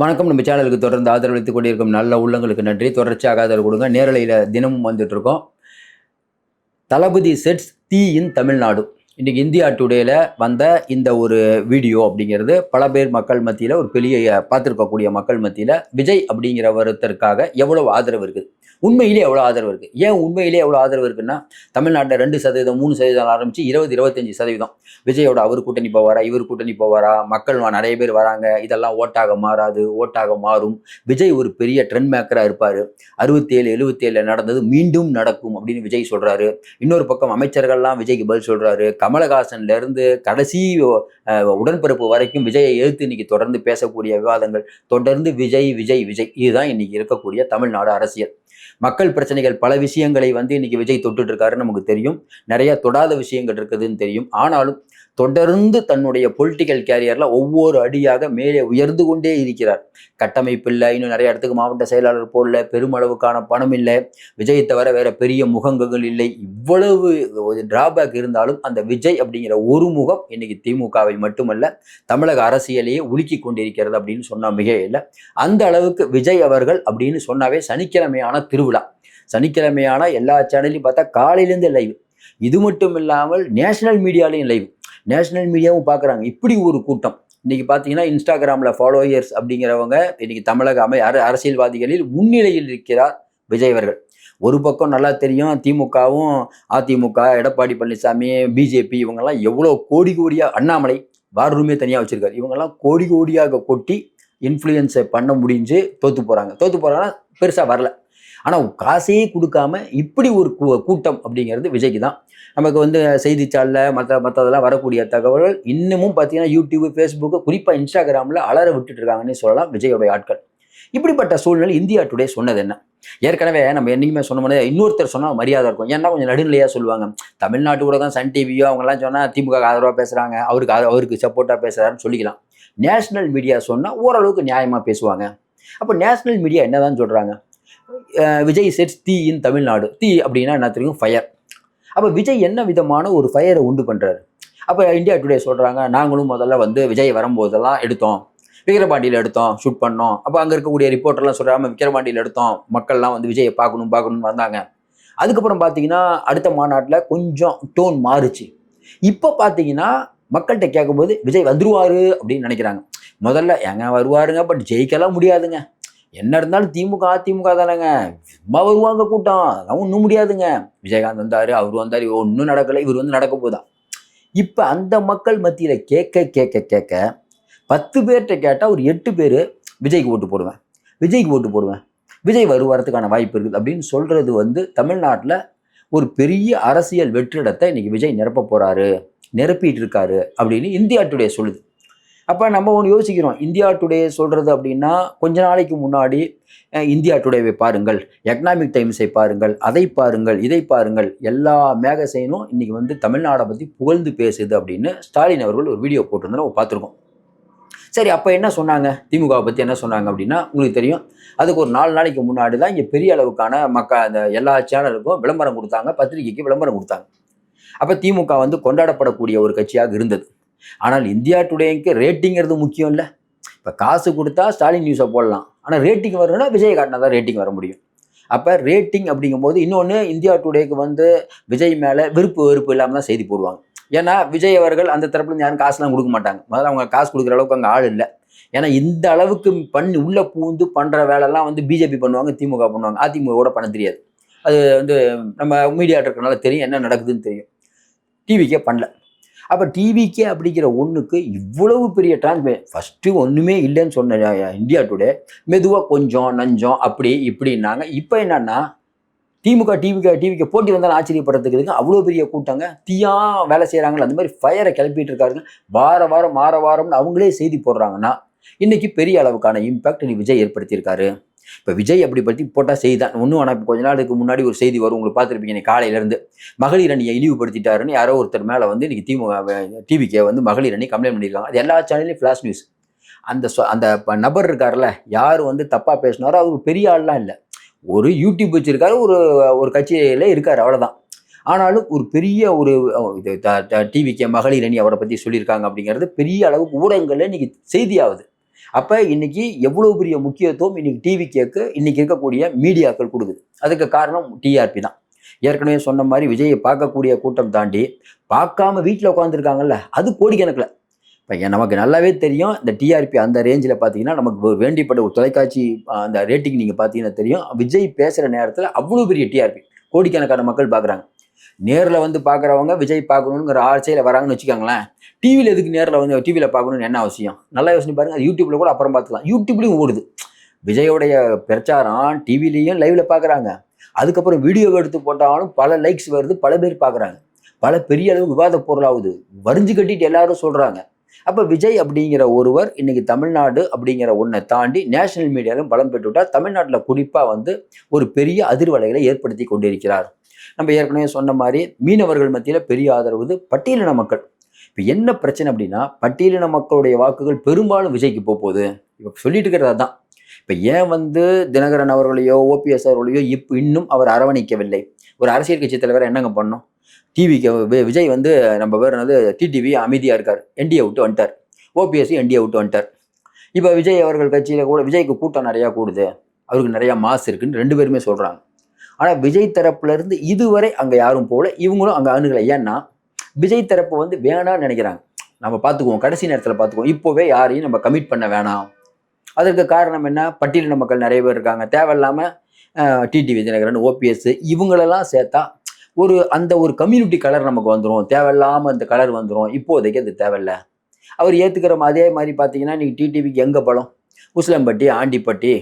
வணக்கம். நம்ம சேனலுக்கு தொடர்ந்து ஆதரவளித்துக் கொண்டிருக்கும் நல்ல உள்ளங்களுக்கு நன்றி. தொடர்ச்சியாக ஆதரவு கொடுங்க. நேரலையில் தினமும் வந்துட்டு இருக்கோம் தளபதி செட்ஸ் தீ இன் தமிழ்நாடு. இன்னைக்கு இந்தியா டுடேல வந்த இந்த ஒரு வீடியோ அப்படிங்கிறது பல பேர் மக்கள் மத்தியில் ஒரு பெரிய பார்த்துருக்கக்கூடிய மக்கள் மத்தியில் விஜய் அப்படிங்கிற ஒருத்தருக்காக எவ்வளவு ஆதரவு இருக்குது. உண்மையிலே எவ்வளோ ஆதரவு இருக்குது ஏன் உண்மையிலே எவ்வளோ ஆதரவு இருக்குன்னா தமிழ்நாட்டில் ரெண்டு சதவீதம் மூணு சதவீதம் ஆரம்பிச்சு இருபது இருபத்தஞ்சு சதவீதம். விஜயோட அவர் கூட்டணி போவாரா இவர் கூட்டணி போவாரா? மக்கள் நிறைய பேர் வராங்க. இதெல்லாம் ஓட்டாக மாறாது ஓட்டாக மாறும். விஜய் ஒரு பெரிய ட்ரெண்ட் மேக்கராக இருப்பார். அறுபத்தேழு எழுபத்தேழில் நடந்தது மீண்டும் நடக்கும் அப்படின்னு விஜய் சொல்கிறாரு இன்னொரு பக்கம் அமைச்சர்கள்லாம் விஜய்க்கு பதில் சொல்கிறாரு கமலஹாசன்ல இருந்து கடைசி உடன்பிறப்பு வரைக்கும் விஜயை எதிர்த்து இன்னைக்கு தொடர்ந்து பேசக்கூடிய விவாதங்கள். தொடர்ந்து விஜய் விஜய் விஜய். இதுதான் இன்னைக்கு இருக்கக்கூடிய தமிழ்நாடு அரசியல். மக்கள் பிரச்சனைகள் பல விஷயங்களை வந்து இன்னைக்கு விஜய் தொட்டுட்டு இருக்காருன்னு நமக்கு தெரியும். நிறைய தொடாத விஷயங்கள் இருக்குதுன்னு தெரியும். ஆனாலும் தொடர்ந்து தன்னுடைய பொலிட்டிக்கல் கேரியரில் ஒவ்வொரு அடியாக மேலே உயர்ந்து கொண்டே இருக்கிறார். கட்டமைப்பு இல்லை இன்னும் நிறைய இடத்துக்கு மாவட்ட செயலாளர் போடல பெருமளவுக்கான பணம் இல்லை விஜயை தவிர வேற பெரிய முகங்கள் இல்லை. இவ்வளவு ஒரு டிராபேக் இருந்தாலும் அந்த விஜய் அப்படிங்கிற ஒரு முகம் இன்னைக்கு திமுகவை மட்டுமல்ல தமிழக அரசியலையே உலுக்கி கொண்டிருக்கிறது அப்படின்னு சொன்னால் மிக இல்லை. அந்த அளவுக்கு விஜய் அவர்கள் அப்படின்னு சொன்னாவே சனிக்கிழமையான திருவிழா. சனிக்கிழமையான எல்லா சேனல்லையும் பார்த்தா காலையிலேருந்து லைவ் இது மட்டும் இல்லாமல் நேஷனல் மீடியாலையும் லைவ் நேஷனல் மீடியாவும் பார்க்குறாங்க. இப்படி ஒரு கூட்டம். இன்றைக்கி பார்த்தீங்கன்னா இன்ஸ்டாகிராமில் ஃபாலோயர்ஸ் அப்படிங்கிறவங்க இன்றைக்கி தமிழக அமை அர அரசியல்வாதிகளில் முன்னிலையில் இருக்கிறார் விஜய் அவர்கள். ஒரு பக்கம் நல்லா தெரியும் திமுகவும் அதிமுக எடப்பாடி பழனிசாமி பிஜேபி இவங்கெல்லாம் எவ்வளோ கோடி கோடியாக அண்ணாமலை வார் ரூமே தனியாக வச்சுருக்காரு. இவங்கெல்லாம் கோடி கோடியாக கொட்டி இன்ஃப்ளூயன்ஸை பண்ண முடிஞ்சு தோற்று போகிறாங்க தோற்று போகிறாங்கன்னா பெருசாக வரல. ஆனால் காசே கொடுக்காம இப்படி ஒரு கூ- கூட்டம் அப்படிங்கிறது விஜய்க்கு தான் நமக்கு வந்து செய்தித்தாளில் மற்ற மற்றதெல்லாம் வரக்கூடிய தகவல்கள் இன்னமும் பார்த்தீங்கன்னா யூடியூப் ஃபேஸ்புக்கு குறிப்பாக இன்ஸ்டாகிராமில் அலற விட்டுட்டு இருக்காங்கன்னு சொல்லலாம் விஜயோடைய ஆட்கள். இப்படிப்பட்ட சூழ்நிலை இந்தியா டுடே சொன்னது என்ன? ஏற்கனவே நம்ம என்றைக்குமே சொன்ன இன்னொருத்தர் சொன்னால் மரியாதை இருக்கும். ஏன்னா கொஞ்சம் நடுநிலையாக சொல்லுவாங்க. தமிழ்நாட்டு கூட தான் சன் டிவியோ அவங்கெல்லாம் சொன்னால் திமுக ஆதரவாக பேசுகிறாங்க அவருக்கு அவருக்கு சப்போர்ட்டாக பேசுகிறாருன்னு சொல்லிக்கலாம். நேஷனல் மீடியா சொன்னால் ஓரளவுக்கு நியாயமாக பேசுவாங்க. அப்போ நேஷனல் மீடியா என்னதான் சொல்கிறாங்க விஜய் செட்ஸ் தீ இன் தமிழ்நாடு. தீ அப்படின்னா என்ன தெரியும்? ஃபயர் அப்போ விஜய் என்ன விதமான ஒரு ஃபயரை உண்டு பண்ணுறாரு அப்போ இந்தியா டுடே சொல்கிறாங்க நாங்களும் முதல்ல வந்து விஜய் வரும்போதெல்லாம் எடுத்தோம். விக்கிரபாண்டியில் எடுத்தோம் ஷூட் பண்ணோம். அப்போ அங்கே இருக்கக்கூடிய ரிப்போர்ட்டர்லாம் சொல்கிறாம விக்கிரபாண்டியில் எடுத்தோம். மக்கள்லாம் வந்து விஜயை பார்க்கணும் பார்க்கணும்னு வந்தாங்க. அதுக்கப்புறம் பார்த்தீங்கன்னா அடுத்த மாநாட்டில் கொஞ்சம் டோன் மாறுச்சு. இப்போ பார்த்தீங்கன்னா மக்கள்கிட்ட கேட்கும்போது விஜய் வந்துருவாரு அப்படின்னு நினைக்கிறாங்க. முதல்ல எங்க வருவாருங்க பட் ஜெயிக்கலாம் முடியாதுங்க. என்ன இருந்தாலும் திமுக அதிமுக தானேங்க. சும்மா வருவாங்க கூட்டம். அதெல்லாம் ஒன்றும் முடியாதுங்க. விஜயகாந்த் வந்தார் அவர் வந்தார். ஒன்றும் நடக்கலை. இவர் வந்து நடக்க போதா? இப்போ அந்த மக்கள் மத்தியில் கேட்க கேட்க கேட்க பத்து பேர்கிட்ட கேட்டால் ஒரு எட்டு பேர் விஜய்க்கு ஓட்டு போடுவேன். விஜய்க்கு ஓட்டு போடுவேன். விஜய் வருவாரத்துக்கான வாய்ப்பு இருக்குது அப்படின்னு சொல்கிறது வந்து தமிழ்நாட்டில் ஒரு பெரிய அரசியல் வெற்றிடத்தை இன்றைக்கி விஜய் நிரப்ப போகிறாரு நிரப்பிட்டு இருக்காரு அப்படின்னு இந்தியா டுடே சொல்லுது. அப்போ நம்ம ஒன்று யோசிக்கிறோம். இந்தியா டுடே சொல்கிறது அப்படின்னா கொஞ்ச நாளைக்கு முன்னாடி இந்தியா டுடேவை பாருங்கள். எக்கனாமிக் டைம்ஸை பாருங்கள். அதை பாருங்கள் இதை பாருங்கள். எல்லா மேகசைனும் இன்றைக்கி வந்து தமிழ்நாடை பற்றி புகழ்ந்து பேசுது அப்படின்னு ஸ்டாலின் அவர்கள் ஒரு வீடியோ போட்டிருந்தோம் பார்த்துருக்கோம். சரி அப்போ என்ன சொன்னாங்க? திமுகவை பற்றி என்ன சொன்னாங்க அப்படின்னா உங்களுக்கு தெரியும். அதுக்கு ஒரு நாலு நாளைக்கு முன்னாடி தான் இங்கே பெரிய அளவுக்கான மக்க அந்த எல்லா சேனலுக்கும் விளம்பரம் கொடுத்தாங்க பத்திரிகைக்கு விளம்பரம் கொடுத்தாங்க. அப்போ திமுக வந்து கொண்டாடப்படக்கூடிய ஒரு கட்சியாக இருந்தது. ஆனால் இந்தியா டுடேக்கு ரேட்டிங்கிறது முக்கியம் இல்லை இப்போ காசு கொடுத்தா ஸ்டாலின் நியூஸை போடலாம். ஆனால் ரேட்டிங் வரணும்னா விஜய் காட்டினா தான் ரேட்டிங் வர முடியும். அப்போ ரேட்டிங் அப்படிங்கும்போது இன்னொன்று இந்தியா டுடேக்கு வந்து விஜய் மேலே விருப்பு வெறுப்பு இல்லாமல் தான் செய்தி போடுவாங்க. ஏன்னா விஜய் அவர்கள் அந்த தரப்புலேருந்து யாரும் காசுலாம் கொடுக்க மாட்டாங்க. முதல்ல அவங்க காசு கொடுக்குற அளவுக்கு அங்கே ஆள் இல்லை. ஏன்னா இந்த அளவுக்கு பண்ணி உள்ளே பூந்து பண்ணுற வேலைலாம் வந்து பிஜேபி பண்ணுவாங்க திமுக பண்ணுவாங்க. அதிமுக பண்ண தெரியாது. அது வந்து நம்ம மீடியா இருக்கிறனால தெரியும் என்ன நடக்குதுன்னு தெரியும். டிவிக்கே பண்ணல. அப்போ டிவிக்கே அப்படிங்கிற ஒன்றுக்கு இவ்வளவு பெரிய டிரான்ஸ்மே ஃபஸ்ட்டு ஒன்றுமே இல்லைன்னு சொன்ன இந்தியா டுடே மெதுவாக கொஞ்சம் நஞ்சம் அப்படி இப்படின்னாங்க. இப்போ என்னன்னா திமுக டிவிக்கு டிவிக்கு போட்டி வந்தாலும் ஆச்சரியப்படுறதுக்கு அவ்வளோ பெரிய கூட்டங்க. தீயா வேலை செய்கிறாங்களே அந்த மாதிரி ஃபயரை கிளப்பிட்டு இருக்காருங்க. வார வாரம் வார வாரம்னு அவங்களே செய்தி போடுறாங்கன்னா இன்னைக்கு பெரிய அளவுக்கான இம்பாக்ட் நீ விஜய் ஏற்படுத்தியிருக்காரு. இப்போ விஜய் அப்படி பற்றி போட்டால் செய்தி தான் ஒன்றும் ஆனால் இப்போ கொஞ்ச நாளுக்கு முன்னாடி ஒரு செய்தி வரும். உங்களுக்கு பார்த்துருப்பீங்க இன்னைக்கு காலையிலேருந்து. மகளிர் அணியை இழிவுபடுத்திட்டாருன்னு யாரோ ஒருத்தர் மேலே வந்து இன்னைக்கு திமுக டிவிக்கே வந்து மகளிர் அணி கம்ப்ளைண்ட் பண்ணியிருக்காங்க. அது எல்லா சேனல்லையும் ஃப்ளாஷ் நியூஸ் அந்த அந்த ப- நபர் இருக்கார்ல யார் வந்து தப்பாக பேசினாரோ அவர் பெரிய ஆள்லாம் இல்லை. ஒரு யூடியூப் வச்சிருக்காரு ஒரு ஒரு கட்சியில் இருக்கார் அவ்வளோதான் ஆனாலும் ஒரு பெரிய ஒரு இது டிவிக்கு மகளிர் அணி அவரை பற்றி சொல்லியிருக்காங்க அப்படிங்கிறது பெரிய அளவுக்கு ஊடகங்களில் இன்றைக்கி செய்தியாகுது அப்போ இன்னைக்கு எவ்வளோ பெரிய முக்கியத்துவம் இன்னைக்கு டிவி கேக்கு இன்னைக்கு இருக்கக்கூடிய மீடியாக்கள் கொடுக்குது. அதுக்கு காரணம் டிஆர்பி தான். ஏற்கனவே சொன்ன மாதிரி விஜயை பார்க்கக்கூடிய கூட்டம் தாண்டி பார்க்காம வீட்டில் உட்காந்துருக்காங்கல்ல அது கோடிக்கணக்கில். இப்போ நமக்கு நல்லாவே தெரியும் இந்த டிஆர்பி அந்த ரேஞ்சில் பார்த்தீங்கன்னா நமக்கு வேண்டிப்பட்ட ஒரு தொலைக்காட்சி அந்த ரேட்டிங் நீங்கள் பார்த்தீங்கன்னா தெரியும். விஜய் பேசுகிற நேரத்தில் அவ்வளோ பெரிய டிஆர்பி கோடிக்கணக்கான மக்கள் பார்க்குறாங்க நேரில் வந்து பார்க்குறவங்க விஜய் பார்க்கணுங்கிற ஆசையில் வராங்கன்னு வச்சுக்கோங்களேன். டிவியில் எதுக்கு நேரில் வந்து டிவியில் பார்க்கணும்னு என்ன அவசியம்? நல்லா யோசனை பாருங்க. அது யூடியூப்பில் கூட அப்புறம் பார்த்துக்கலாம். யூடியூப்லேயும் ஓடுது. விஜயோடைய பிரச்சாரம் டிவிலையும் லைவில் பார்க்குறாங்க அதுக்கப்புறம் வீடியோ எடுத்து போட்டாலும் பல லைக்ஸ் வருது பல பேர் பார்க்குறாங்க பல பெரிய அளவு விவாத பொருளாகுது. வரிஞ்சு கட்டிட்டு எல்லாரும் சொல்கிறாங்க அப்போ விஜய் அப்படிங்கிற ஒருவர் இன்னைக்கு தமிழ்நாடு அப்படிங்கிற ஒன்றை தாண்டி நேஷனல் மீடியாவிலும் பலம் பெற்றுவிட்டால் தமிழ்நாட்டில் குறிப்பாக வந்து ஒரு பெரிய அதிர்வலைகளை ஏற்படுத்தி கொண்டிருக்கிறார். நம்ம ஏற்கனவே சொன்ன மாதிரி மீனவர்கள் மத்தியில் பெரிய ஆதரவு பட்டியலின மக்கள். இப்போ என்ன பிரச்சனை அப்படின்னா பட்டியலின மக்களுடைய வாக்குகள் பெரும்பாலும் விஜய்க்கு போகுது. இப்போ சொல்லிட்டு இருக்கிறது தான் இப்போ ஏன் வந்து தினகரன் அவர்களையோ ஓபிஎஸ் அவர்களையோ இப்போ இன்னும் அவர் அரவணைக்கவில்லை? ஒரு அரசியல் கட்சி தலைவர் என்னங்க பண்ணோம் டிவிக்கு விஜய் வந்து நம்ம பேர் என்னது? டிடிவி அமைதியாக இருக்கார். என்டிஏ விட்டு வந்துட்டார். ஓபிஎஸ் என்டிஏ விட்டு வந்துட்டார். இப்போ விஜய் அவர்கள் கட்சியில் கூட விஜய்க்கு கூட்டம் நிறையா கூடுது. அவருக்கு நிறையா மாசு இருக்குன்னு ரெண்டு பேருமே சொல்கிறாங்க ஆனால் விஜய் தரப்புலேருந்து இதுவரை அங்கே யாரும் போகல. இவங்களும் அங்கே அணுகலை ஏன்னா விஜய் தரப்பு வந்து வேணாம்னு நினைக்கிறாங்க. நம்ம பார்த்துக்குவோம். கடைசி நேரத்தில் பார்த்துக்குவோம். இப்போவே யாரையும் நம்ம கமிட் பண்ண வேணாம். அதற்கு காரணம் என்ன? பட்டியலின மக்கள் நிறைய பேர் இருக்காங்க. தேவையில்லாமல் டிடிவி விஜயநகரன் ஓபிஎஸ் இவங்களெல்லாம் சேர்த்தா ஒரு அந்த ஒரு கம்யூனிட்டி கலர் நமக்கு வந்துடும் தேவையில்லாமல் அந்த கலர் வந்துடும் இப்போதைக்கு அது தேவையில்ல. அவர் ஏற்றுக்கிற அதே மாதிரி பார்த்தீங்கன்னா நீங்கள் டிடிவிக்கு எங்கே பலம்? உசிலம்பட்டி ஆண்டிப்பட்டி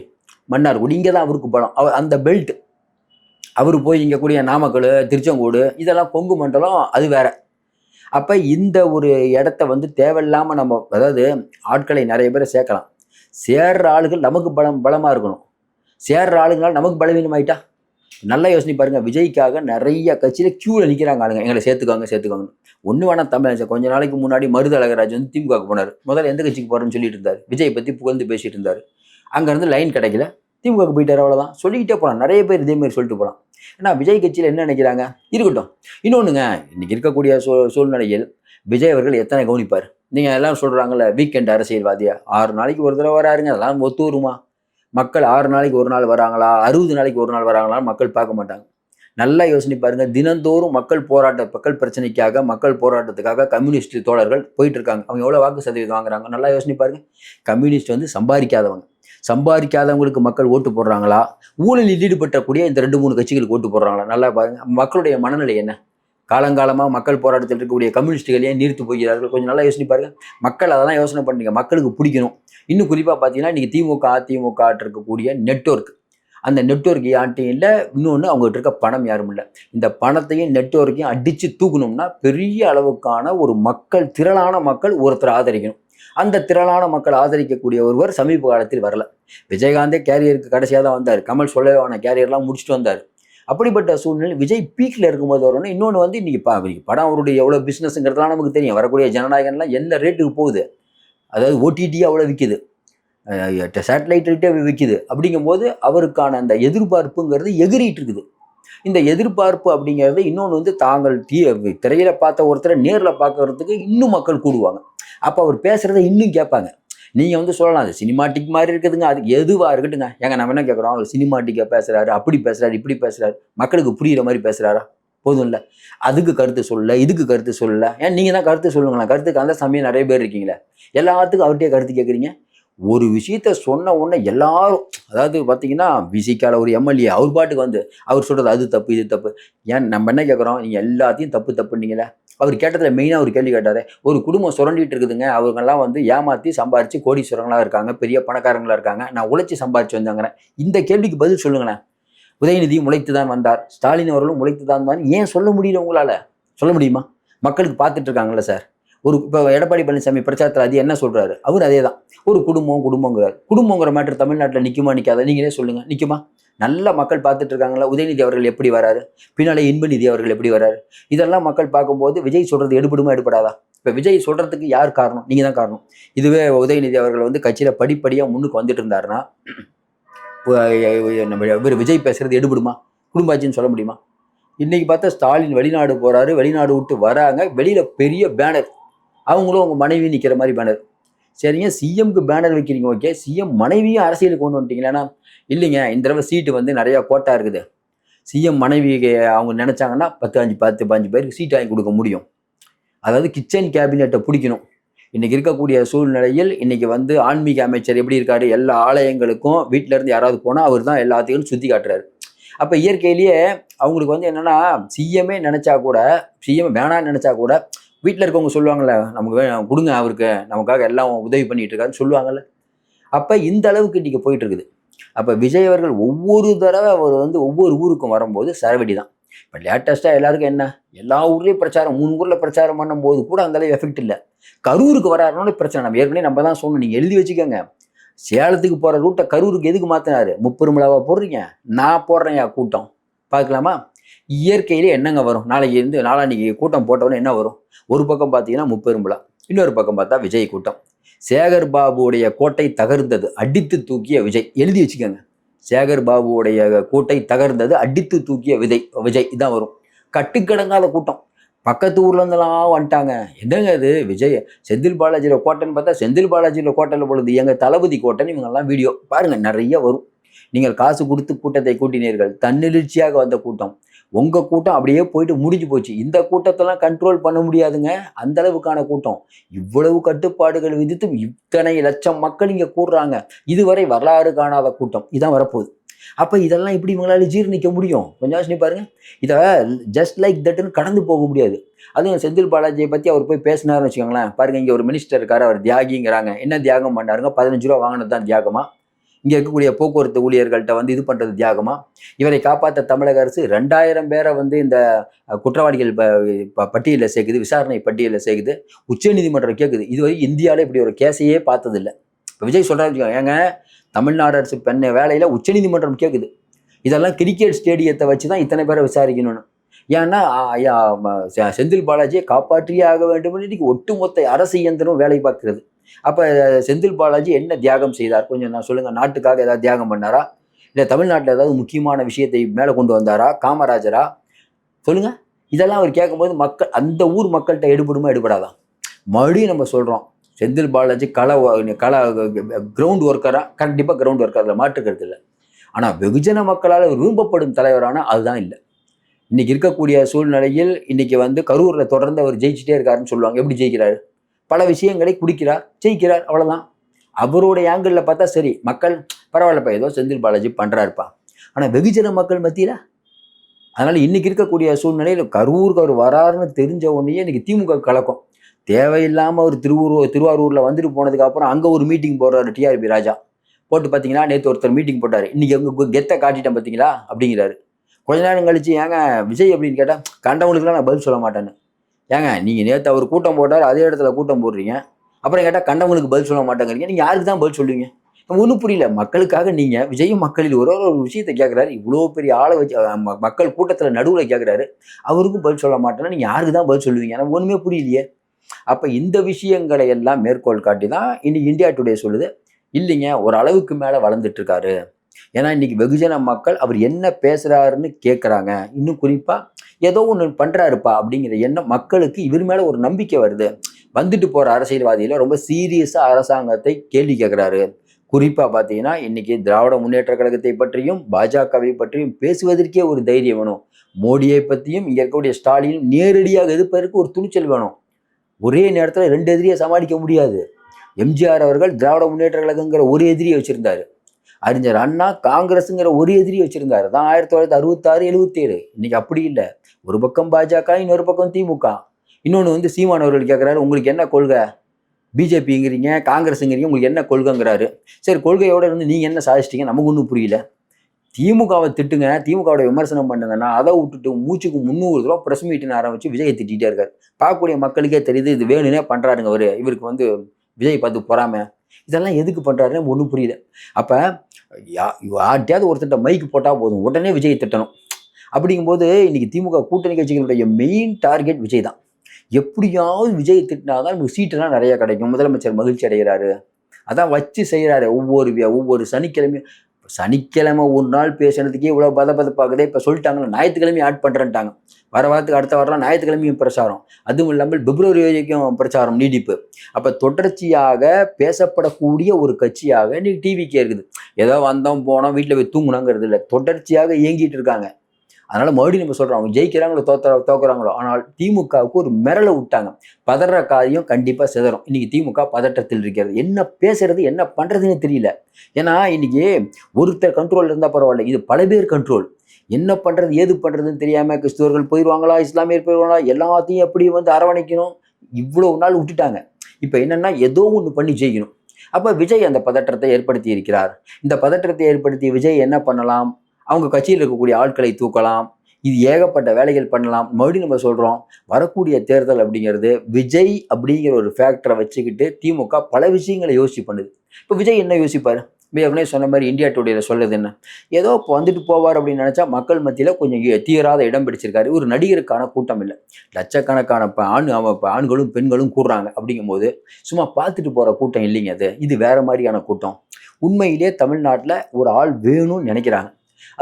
மன்னார்குடி இங்கே தான் அவருக்கு பலம். அவர் அந்த பெல்ட் அவர் போய் இங்கே கூடிய நாமக்கல் திருச்செங்கோடு இதெல்லாம் கொங்கு மண்டலம் அது வேற. அப்போ இந்த ஒரு இடத்த வந்து தேவையில்லாமல் நம்ம அதாவது ஆட்களை நிறைய பேரை சேர்க்கலாம். சேர்ற ஆளுகள் நமக்கு பலம் பலமாக இருக்கணும். சேர்ற ஆளுங்களால் நமக்கு பலவீனமாயிட்டா? நல்லா யோசனை பாருங்க. விஜய்க்காக நிறைய கட்சியில் க்யூவில் நிற்கிறாங்க ஆளுங்க. எங்களை சேர்த்துக்காங்க சேர்த்துக்காங்க ஒன்று வேணா தமிழ் கொஞ்ச நாளைக்கு முன்னாடி மருது அழகராஜ் வந்து திமுக போனார். முதல்ல எந்த கட்சிக்கு போகிறேன்னு சொல்லிட்டு இருந்தார். விஜய் பற்றி புகழ்ந்து பேசிகிட்டு இருந்தார். அங்கேருந்து லைன் கிடைக்கல. திமுக போயிட்டார் அவ்வளோதான் சொல்லிக்கிட்டே போகலாம் நிறைய பேர் இதே மாதிரி சொல்லிட்டு போகலாம் ஏன்னா விஜய் கட்சியில் என்ன நினைக்கிறாங்க? இருக்கட்டும். இன்னொன்றுங்க இன்னைக்கு இருக்கக்கூடிய சூ சூழ்நிலையில் விஜய் அவர்கள் எத்தனை கவனிப்பார்? நீங்கள் எல்லாம் சொல்கிறாங்கல்ல வீக்கெண்ட் அரசியல்வாதியா? ஆறு நாளைக்கு ஒரு தடவை வராருங்க. அதெல்லாம் ஒத்து வருமா? மக்கள் ஆறு நாளைக்கு ஒரு நாள் வராங்களா? அறுபது நாளைக்கு ஒரு நாள் வராங்களான்னு மக்கள் பார்க்க மாட்டாங்க. நல்லா யோசனை பாருங்க. தினந்தோறும் மக்கள் போராட்ட மக்கள் பிரச்சனைக்காக மக்கள் போராட்டத்துக்காக கம்யூனிஸ்ட் தோழர்கள் போயிட்டு இருக்காங்க. அவங்க எவ்வளோ வாக்கு சதவீதம் வாங்குறாங்க? நல்லா யோசனை பாருங்க. கம்யூனிஸ்ட் வந்து சம்பாதிக்காதவங்க. சம்பாதிக்காதவங்களுக்கு மக்கள் ஓட்டு போடுறாங்களா? ஊழலில் ஈடுபட்டக்கூடிய இந்த ரெண்டு மூணு கட்சிகளுக்கு ஓட்டு போடுறாங்களா? நல்லா பாருங்க மக்களுடைய மனநிலை என்ன? காலங்காலமாக மக்கள் போராட்டத்தில் இருக்கக்கூடிய கம்யூனிஸ்டுகள் ஏன் நீர்த்து போகிறார்கள்? கொஞ்சம் நல்லா யோசனை பாருங்க. மக்கள் அதெல்லாம் யோசனை பண்ணுறீங்க மக்களுக்கு பிடிக்கணும். இன்னும் குறிப்பாக பார்த்தீங்கன்னா இன்றைக்கி திமுக அதிமுக இருக்கக்கூடிய நெட்வொர்க் அந்த நெட்வொர்க் யார்ட்டையும் இல்லை? இன்னொன்று அவங்ககிட்ட இருக்க பணம் யாரும் இல்லை. இந்த பணத்தையும் நெட்வொர்க்கையும் அடித்து தூக்கணும்னா பெரிய அளவுக்கான ஒரு மக்கள் திரளான மக்கள் ஒருத்தர் ஆதரிக்கணும். அந்த திரளான மக்கள் ஆதரிக்கக்கூடிய ஒருவர் சமீப காலத்தில் வரல. விஜயகாந்தே கேரியருக்கு கடைசியாக தான் வந்தார். கமல் சொல்லவான கேரியர்லாம் முடிச்சுட்டு வந்தார். அப்படிப்பட்ட சூழ்நிலை விஜய் பீக்கில் இருக்கும்போது வரணும் இன்னொன்று வந்து இன்னைக்கு பா படம் அவருடைய எவ்வளோ பிஸ்னஸ்ங்கிறதுலாம் நமக்கு தெரியும். வரக்கூடிய ஜனநாயகன்லாம் எந்த ரேட்டுக்கு போகுது? அதாவது ஓடிடியாக அவ்வளோ விற்கிது சேட்டலைட் ரேட்டே விற்கிது அப்படிங்கும்போது அவருக்கான அந்த எதிர்பார்ப்புங்கிறது எகிரிட்டு இருக்குது. இந்த எதிர்பார்ப்பு அப்படிங்கிறது இன்னொன்று வந்து தாங்கள் தீ திரையில பார்த்த ஒருத்தரை நேரில் பார்க்கறதுக்கு இன்னும் மக்கள் கூடுவாங்க. அப்போ அவர் பேசுகிறத இன்னும் கேட்பாங்க. நீங்கள் வந்து சொல்லலாம் அது சினிமாட்டிக் மாதிரி இருக்குதுங்க அது எதுவாக இருக்கட்டுங்க ஏங்க நம்ம என்ன கேட்குறோம்? அவர் சினிமாட்டிக்காக பேசுகிறாரு அப்படி பேசுகிறாரு இப்படி பேசுகிறாரு மக்களுக்கு புரியுற மாதிரி பேசுகிறாரா போதும் இல்லை அதுக்கு கருத்து சொல்லல இதுக்கு கருத்து சொல்லல. ஏன் நீங்கள் தான் கருத்து சொல்லுங்களேன். கருத்துக்கு அந்த சமயம் நிறைய பேர் இருக்கீங்களே. எல்லாத்துக்கும் அவர்கிட்டயே கருத்து கேட்குறீங்க? ஒரு விஷயத்த சொன்ன உடனே எல்லாரும் அதாவது பார்த்தீங்கன்னா விசிக்கால ஒரு எம்எல்ஏ அவர் பாட்டுக்கு வந்து அவர் சொல்கிறது அது தப்பு இது தப்பு. ஏன் நம்ம என்ன கேட்குறோம்? நீங்கள் எல்லாத்தையும் தப்பு தப்புன்னீங்களே. அவர் கேட்டதில் மெயினாக ஒரு கேள்வி கேட்டார். ஒரு குடும்பம் சுரண்டிட்டு இருக்குதுங்க. அவங்கெல்லாம் வந்து ஏமாற்றி சம்பாரிச்சு கோடீஸ்வரங்களாக இருக்காங்க பெரிய பணக்காரங்களாக இருக்காங்க. நான் உழைச்சி சம்பாரிச்சு வந்தாங்கிறேன். இந்த கேள்விக்கு பதில் சொல்லுங்களேன். உதயநிதி உழைத்து தான் வந்தார். ஸ்டாலின் அவர்களும் உழைத்து தான் வந்தார். ஏன் சொல்ல முடியல உங்களால்? சொல்ல முடியுமா? மக்களுக்கு பார்த்துட்டு இருக்காங்கல்ல சார். ஒரு இப்போ எடப்பாடி பழனிசாமி பிரச்சாரத்தில் அது என்ன சொல்கிறாரு அவர் அதே தான் ஒரு குடும்பம் குடும்பங்கிறார். குடும்பங்கிற மேட்டர் தமிழ்நாட்டில் நிற்குமா நிற்காத நீங்களே சொல்லுங்கள் நிற்குமா நல்ல மக்கள் பார்த்துட்டு இருக்காங்களா உதயநிதி அவர்கள் எப்படி வராரு? பின்னாலே இன்பநிதி அவர்கள் எப்படி வராரு? இதெல்லாம் மக்கள் பார்க்கும்போது விஜய் சொல்றது எடுபடுமா எடுபடாதா? இப்போ விஜய் சொல்றதுக்கு யார் காரணம்? நீங்கள் தான் காரணம். இதுவே உதயநிதி அவர்கள் வந்து கட்சியில் படிப்படியாக முன்னுக்கு வந்துட்டு இருந்தாருன்னா இப்போ நம்ம இவர் விஜய் பேசுறது எடுபடுமா? குடும்பாச்சின்னு சொல்ல முடியுமா? இன்னைக்கு பார்த்தா ஸ்டாலின் வெளிநாடு போறாரு வெளிநாடு விட்டு வராங்க வெளியில பெரிய பேனர். அவங்களும் அவங்க மனைவி நிற்கிற மாதிரி பேனர். சரிங்க சிஎம்க்கு பேனர் வைக்கிறீங்க ஓகே சிஎம் மனைவியும் அரசியலுக்கு கொண்டு வந்துட்டீங்களா இல்லைங்க இந்த தடவை சீட்டு வந்து நிறையா கோட்டா இருக்குது. சிஎம் மனைவி அவங்க நினச்சாங்கன்னா பத்து அஞ்சு பத்து பஞ்சு பேருக்கு சீட் வாங்கி கொடுக்க முடியும். அதாவது கிச்சன் கேபினெட்டை பிடிக்கணும். இன்னைக்கு இருக்கக்கூடிய சூழ்நிலையில் இன்னைக்கு வந்து ஆன்மீக அமைச்சர் எப்படி இருக்காரு எல்லா ஆலயங்களுக்கும் வீட்டில இருந்து யாராவது போனால் அவர் தான் எல்லாத்தையும் சுற்றி காட்டுறாரு. அப்போ இயற்கையிலேயே அவங்களுக்கு வந்து என்னன்னா சிஎம்ஏ நினைச்சா கூட சிஎம் வேணாம்னு நினைச்சா கூட வீட்டில் இருக்கவங்க சொல்லுவாங்கல்ல நமக்கு கொடுங்க அவருக்கு. நமக்காக எல்லாம் உதவி பண்ணிட்டு இருக்காருன்னு சொல்லுவாங்கல்ல. அப்போ இந்த அளவுக்கு இன்றைக்கி போயிட்டு இருக்குது அப்போ விஜய் அவர்கள் ஒவ்வொரு தடவை அவர் வந்து ஒவ்வொரு ஊருக்கும் வரும்போது சரவெடி தான். இப்போ லேட்டஸ்ட்டாக எல்லாருக்கும் என்ன? எல்லா ஊர்லேயும் பிரச்சாரம் மூணு ஊரில் பிரச்சாரம் பண்ணும்போது கூட அந்தளவு எஃபெக்ட் இல்லை. கரூருக்கு வராருனாலும் பிரச்சனை நம்ம ஏற்கனவே நம்ம தான் சொன்னோம். நீங்கள் எழுதி வச்சுக்கோங்க. சேலத்துக்கு போகிற ரூட்டை கரூருக்கு எதுக்கு மாற்றினாரு முப்பெருமிழாவா போடுறீங்க? நான் போடுறேன் கூட்டம். பார்க்கலாமா? இயற்கையிலே என்னங்க வரும்? நாளைக்கு இருந்து நாளான்னைக்கு கூட்டம் போட்டவொன்னே என்ன வரும்? ஒரு பக்கம் பார்த்தீங்கன்னா முப்பெரும்புலா இன்னொரு பக்கம் பார்த்தா விஜய் கூட்டம். சேகர் பாபுடைய கோட்டை தகர்ந்தது அடித்து தூக்கிய விஜய். எழுதி வச்சுக்கோங்க. சேகர் பாபுடைய கோட்டை தகர்ந்தது அடித்து தூக்கிய விஜய் விஜய். இதான் வரும். கட்டுக்கடங்காத கூட்டம். பக்கத்து ஊர்ல வந்துட்டாங்க. என்னங்க இது விஜய் செந்தில் பாலாஜியில் கோட்டைன்னு பார்த்தா செந்தில் பாலாஜியில் கோட்டையில் பொழுது எங்க தளபதி கோட்டைன்னு இவங்கெல்லாம் வீடியோ. பாருங்க நிறைய வரும். நீங்கள் காசு கொடுத்து கூட்டத்தை கூட்டினீர்கள். தன்னெழுச்சியாக வந்த கூட்டம். உங்கள் கூட்டம் அப்படியே போயிட்டு முடிஞ்சு போச்சு. இந்த கூட்டத்தெல்லாம் கண்ட்ரோல் பண்ண முடியாதுங்க. அந்த அளவுக்கான கூட்டம். இவ்வளவு கட்டுப்பாடுகள் விதித்து இத்தனை லட்சம் மக்கள் இங்கே கூடுறாங்க. இதுவரை வரலாறு காணாத கூட்டம். இதான் வரப்போகுது. அப்போ இதெல்லாம் இப்படி இவங்களால ஜீர்ணிக்க முடியும்? கொஞ்சம் யோசனை பாருங்க. இதை ஜஸ்ட் லைக் தட்னு கடந்து போக முடியாது. அதுவும் செந்தில் பாலாஜியை பற்றி அவர் போய் பேசினாருன்னு வச்சுக்கோங்களேன். பாருங்க இங்கே ஒரு மினிஸ்டர் இருக்காரு. அவர் தியாகிங்கிறாங்க. என்ன தியாகம் பண்ணாருங்க? பதினஞ்சு ரூபா வாங்கினது தான் தியாகமாக இங்கே இருக்கக்கூடிய போக்குவரத்து ஊழியர்கள்ட்ட வந்து இது பண்ணுறது தியாகமா? இவரை காப்பாற்ற தமிழக அரசு ரெண்டாயிரம் பேரை வந்து இந்த குற்றவாளிகள் ப பட்டியலில் சேர்க்குது விசாரணை பட்டியலில் சேர்க்குது உச்சநீதிமன்றம் கேட்குது இதுவரை இந்தியாவில் இப்படி ஒரு கேஸையே பார்த்ததில்ல. இப்போ விஜய் சொல்கிறாரு ஏங்க தமிழ்நாடு அரசு பெண்ண வேலையில் உச்சநீதிமன்றம் கேட்குது இதெல்லாம் கிரிக்கெட் ஸ்டேடியத்தை வச்சு தான் இத்தனை பேரை விசாரிக்கணும்னு. ஏன்னா ஐயா, செ- செந்தில் பாலாஜியை காப்பாற்றியே ஆக வேண்டும். இன்னைக்கு ஒட்டுமொத்த அரசு இயந்திரம் வேலை பார்க்கிறது. அப்போ செந்தில் பாலாஜி என்ன தியாகம் செய்தார்? கொஞ்சம் நான் சொல்லுங்கள் நாட்டுக்காக ஏதாவது தியாகம் பண்ணாரா? இல்லை தமிழ்நாட்டில் ஏதாவது முக்கியமான விஷயத்தை மேலே கொண்டு வந்தாரா? காமராஜரா? சொல்லுங்கள் இதெல்லாம் அவர் கேட்கும்போது மக்கள் அந்த ஊர் மக்கள்கிட்ட எடுபடுமா எடுபடாதான் மறுபடியும் நம்ம சொல்கிறோம் செந்தில் பாலாஜி கலை கலை கிரவுண்ட் ஒர்க்கராக கண்டிப்பாக கிரவுண்ட் ஒர்க்கர் அதில் மாற்றுக்கிறது இல்லை. ஆனால் வெகுஜன மக்களால் விரும்பப்படும் தலைவரான அதுதான் இல்லை. இன்னைக்கு இருக்கக்கூடிய சூழ்நிலையில் இன்னைக்கு வந்து கரூரில் தொடர்ந்து அவர் ஜெயிச்சிட்டே இருக்காருன்னு சொல்லுவாங்க. எப்படி ஜெயிக்கிறாரு? பல விஷயங்களை குடிக்கிறார் ஜெயிக்கிறார் அவ்வளோதான் அவருடைய ஆங்கிளில் பார்த்தா சரி மக்கள் பரவாயில்லப்பா ஏதோ செந்தில் பாலாஜி பண்ணுறாருப்பா ஆனால் வெகுஜன மக்கள் மத்தியில் அதனால் இன்னைக்கு இருக்கக்கூடிய சூழ்நிலையில் கரூருக்கு அவர் வராருன்னு தெரிஞ்ச உடனே இன்னைக்கு திமுக கலக்கம். தேவையில்லாமல் அவர் திருவூர் திருவாரூரில் வந்துட்டு போனதுக்கப்புறம் அங்கே ஒரு மீட்டிங் போடுறாரு டிஆர்பி ராஜா. போட்டு பார்த்தீங்கன்னா நேற்று ஒருத்தர் மீட்டிங் போட்டார். இன்றைக்கி எங்க கெத்தை காட்டிட்டேன் பார்த்தீங்களா? அப்படிங்கிறாரு. கொஞ்ச நேரம் கழிச்சு ஏங்க விஜய் அப்படின்னு கேட்டால் கண்டவங்களுக்குலாம் நான் பதில் சொல்ல மாட்டேன்னு. ஏங்க நீங்கள் நேற்று அவர் கூட்டம் போட்டார் அதே இடத்துல கூட்டம் போடுறீங்க. அப்புறம் கேட்டால் கண்டவங்களுக்கு பதில் சொல்ல மாட்டேங்கிறீங்க. நீங்கள் யாருக்கு தான் பதில் சொல்லுவீங்க? ஒன்றும் புரியல. மக்களுக்காக நீங்கள் விஜய் மக்களில் ஒரு ஒரு விஷயத்தை கேட்குறாரு இவ்வளோ பெரிய ஆளை வச்சு மக்கள் கூட்டத்தில் நடுவில் கேட்குறாரு அவருக்கும் பதில் சொல்ல மாட்டேன்னா நீங்கள் யாருக்கு தான் பதில் சொல்லுவீங்க? எனக்கு ஒன்றுமே புரியலையே. அப்போ இந்த விஷயங்களை எல்லாம் மேற்கோள் காட்டி தான் இன்னைக்கு இந்தியா டுடே சொல்லுது. இல்லைங்க ஒரு அளவுக்கு மேலே வளர்ந்துட்டு இருக்காரு. ஏன்னா இன்னைக்கு வெகுஜன மக்கள் அவர் என்ன பேசுறாருன்னு கேட்குறாங்க இன்னும் குறிப்பாக ஏதோ ஒன்று பண்றாருப்பா அப்படிங்கிற எண்ணம் மக்களுக்கு இவர் மேலே ஒரு நம்பிக்கை வருது. வந்துட்டு போகிற அரசியல்வாதியில் ரொம்ப சீரியஸாக அரசாங்கத்தை கேள்வி கேட்குறாரு குறிப்பாக பார்த்தீங்கன்னா இன்னைக்கு திராவிட முன்னேற்ற கழகத்தை பற்றியும் பாஜகவை பற்றியும் பேசுவதற்கே ஒரு தைரியம் வேணும். மோடியை பற்றியும் இங்கே இருக்கக்கூடிய ஸ்டாலின் நேரடியாக எதிர்ப்பதற்கு ஒரு துணிச்சல் வேணும். ஒரே நேரத்தில் ரெண்டு எதிரியை சமாளிக்க முடியாது. எம்ஜிஆர் அவர்கள் திராவிட முன்னேற்ற கழகங்கிற ஒரு எதிரியை வச்சிருந்தாரு. அறிஞர் அண்ணா காங்கிரஸுங்கிற ஒரு எதிரி வச்சிருந்தாரு. தான் ஆயிரத்தி தொள்ளாயிரத்தி அறுபத்தாறு எழுபத்தேழு இன்னைக்கு அப்படி இல்லை. ஒரு பக்கம் பாஜக இன்னொரு பக்கம் திமுக. இன்னொன்று வந்து சீமான் அவர்கள் கேட்குறாரு உங்களுக்கு என்ன கொள்கை? பிஜேபிங்கிறீங்க காங்கிரஸுங்கிறீங்க உங்களுக்கு என்ன கொள்கைங்கிறாரு? சரி கொள்கையோட இருந்து நீங்கள் என்ன சாதிச்சிட்டீங்க? நமக்கு ஒன்றும் புரியல. திமுகவை திட்டுங்க திமுகவோட விமர்சனம் பண்ணுங்கன்னா அதை விட்டுட்டு மூச்சுக்கு முந்நூறு ரூபா ப்ரெஸ் மீட்டிங் ஆரம்பிச்சு விஜய் திட்டிகிட்டே இருக்காரு. பார்க்கக்கூடிய மக்களுக்கே தெரியுது இது வேணும்னே பண்ணுறாருங்க அவர். இவருக்கு வந்து விஜய் பார்த்து பொறாமை. இதெல்லாம் எதுக்கு பண்ணுறாருன்னு ஒன்றும் புரியல. அப்போ யா யார்கிட்டயாவது ஒருத்தர்கிட்ட மைக்கு போட்டால் போதும். உடனே விஜய் திட்டணும். அப்படிங்கும்போது இன்றைக்கி திமுக கூட்டணி கட்சிகளுடைய மெயின் டார்கெட் விஜய் தான். எப்படியாவது விஜய் திட்டினாதான் நமக்கு சீட்டெல்லாம் நிறைய கிடைக்கும். முதலமைச்சர் மகிழ்ச்சி அடைகிறாரு. அதான் வச்சு செய்கிறாரு ஒவ்வொரு ஒவ்வொரு சனிக்கிழமையும் சனிக்கிழமை ஒரு நாள் பேசுனதுக்கே இவ்வளோ பத பதப்பாகுதே இப்போ சொல்லிட்டாங்களே ஞாயிற்றுக்கிழமை ஆட் பண்ணுறேன்ட்டாங்க வர வாரத்துக்கு அடுத்த வாரம் ஞாயிற்றுக்கிழமையும் பிரச்சாரம். அதுவும் இல்லாமல் பிப்ரவரி வரைக்கும் பிரச்சாரம் நீடிப்பு. அப்போ தொடர்ச்சியாக பேசப்படக்கூடிய ஒரு கட்சியாக இன்னைக்கு டிவிக்கே இருக்குது. ஏதோ வந்தோம் போனோம் வீட்டில் போய் தூங்குனாங்கிறது இல்லை தொடர்ச்சியாக இயங்கிட்டு இருக்காங்க. அதனால மறுபடியும் நம்ம சொல்றோம் அவங்க ஜெயிக்கிறாங்களோ தோத்த தோக்குறாங்களோ ஆனால் திமுகவுக்கு ஒரு மிரளை விட்டாங்க. பதற காரியம் கண்டிப்பா சிதறும். இன்னைக்கு திமுக பதட்டத்தில் இருக்கிறது. என்ன பேசுறது என்ன பண்றதுன்னு தெரியல. ஏன்னா இன்னைக்கு ஒருத்தர் கண்ட்ரோல் இருந்தா பரவாயில்ல. இது பல பேர் கண்ட்ரோல் என்ன பண்றது ஏது பண்றதுன்னு தெரியாம கிறிஸ்துவர்கள் போயிடுவாங்களா இஸ்லாமியர் போயிடுவாங்களா எல்லாத்தையும் எப்படி வந்து அரவணைக்கணும்? இவ்வளவு நாள் விட்டுட்டாங்க. இப்போ என்னன்னா ஏதோ ஒன்று பண்ணி ஜெயிக்கணும். அப்போ விஜய் அந்த பதற்றத்தை ஏற்படுத்தி இருக்கிறார். இந்த பதற்றத்தை ஏற்படுத்தி விஜய் என்ன பண்ணலாம்? அவங்க கட்சியில் இருக்கக்கூடிய ஆட்களை தூக்கலாம். இது ஏகப்பட்ட வேலைகள் பண்ணலாம். மறுபடியும் நம்ம சொல்கிறோம் வரக்கூடிய தேர்தல் அப்படிங்கிறது விஜய் அப்படிங்கிற ஒரு ஃபேக்டரை வச்சுக்கிட்டு திமுக பல விஷயங்களை யோசிச்சு பண்ணுது. இப்போ விஜய் என்ன யோசிப்பார்? ஏற்கனவே சொன்ன மாதிரி இந்தியா டுடேல சொல்லுது என்ன? ஏதோ இப்போ வந்துட்டு போவார் அப்படின்னு நினச்சா மக்கள் மத்தியில் கொஞ்சம் தீராத இடம் பிடிச்சிருக்காரு. ஒரு நடிகருக்கான கூட்டம் இல்லை. லட்சக்கணக்கான இப்போ ஆண் அவன் இப்போ ஆண்களும் பெண்களும் கூடுறாங்க அப்படிங்கும்போது சும்மா பார்த்துட்டு போகிற கூட்டம் இல்லைங்க அது. இது வேற மாதிரியான கூட்டம். உண்மையிலேயே தமிழ்நாட்டில் ஒரு ஆள் வேணும்னு நினைக்கிறாங்க.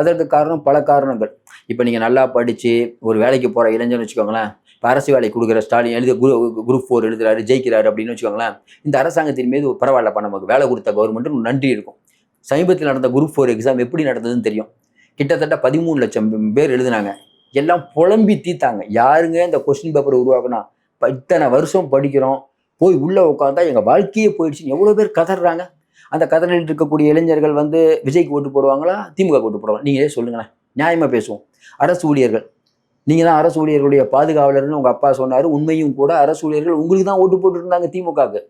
அதற்கு காரணம் பல காரணங்கள். இப்போ நீங்கள் நல்லா படித்து ஒரு வேலைக்கு போகிற இளைஞர்னு வச்சுக்கோங்களேன் இப்போ அரசு வேலை கொடுக்குற ஸ்டாலின் எழுத குரு குரூப் ஃபோர் எழுதுறாரு ஜெயிக்கிறாரு அப்படின்னு வச்சுக்கோங்களேன் இந்த அரசாங்கத்தின் மீது பரவாயில்லப்பா நமக்கு வேலை கொடுத்த கவர்மெண்ட் நன்றி இருக்கும். சமீபத்தில் நடந்த குரூப் ஃபோர் எக்ஸாம் எப்படி நடந்ததுன்னு தெரியும். கிட்டத்தட்ட பதிமூணு லட்சம் பேர் எழுதுனாங்க. எல்லாம் புலம்பி தீத்தாங்க யாருங்க இந்த கொஸ்டின் பேப்பர் உருவாக்குனா? இத்தனை வருஷம் படிக்கிறோம் போய் உள்ளே உட்காந்தா எங்கள் வாழ்க்கையே போயிடுச்சுன்னு எவ்வளோ பேர் கதறாங்க? அந்த கதறில் இருக்கக்கூடிய இளைஞர்கள் வந்து விஜய்க்கு ஓட்டு போடுவாங்களா? திமுக ஓட்டு போடுவாங்க நீங்களே சொல்லுங்களேன். நியாயமாக பேசுவோம். அரசு ஊழியர்கள். நீங்கள் தான் அரசு ஊழியர்களுடைய பாதுகாவலர்னு உங்கள் அப்பா சொன்னார். உண்மையும் கூட அரசு ஊழியர்கள் உங்களுக்கு தான் ஓட்டு போட்டுருந்தாங்க திமுகவுக்கு